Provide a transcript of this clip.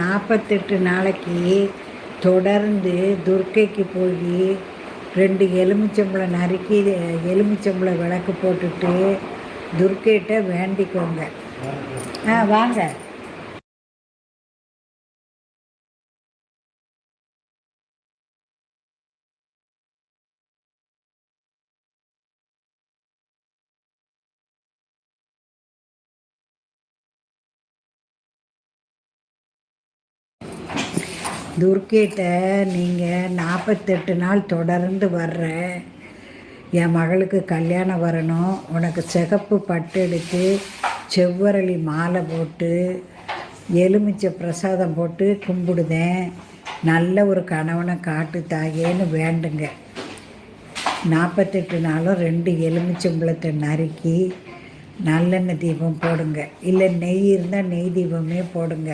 நாற்பத்தெட்டு நாளைக்கு தொடர்ந்து துர்க்கைக்கு போய் ரெண்டு எலுமிச்சம்பழம் நறுக்கி எலுமிச்சம்பழம் விளக்கு போட்டுட்டு துர்க்கைகிட்ட வேண்டிக்கோங்க. ஆ வாங்க. துர்க்கைகிட்ட நீங்கள் நாற்பத்தெட்டு நாள் தொடர்ந்து வர்ற என் மகளுக்கு கல்யாணம் வரணும். உனக்கு சிகப்பு பட்டு எடுத்து செவ்வரளி மாலை போட்டு எலுமிச்சை பிரசாதம் போட்டு கும்பிடுதேன். நல்ல ஒரு கணவனை காட்டு தாயேன்னு வேண்டுங்க. நாற்பத்தெட்டு நாளும் ரெண்டு எலுமிச்சம்பழத்தை நறுக்கி நல்லெண்ணெய் தீபம் போடுங்க. இல்லை நெய் இருந்தால் நெய் தீபமே போடுங்க.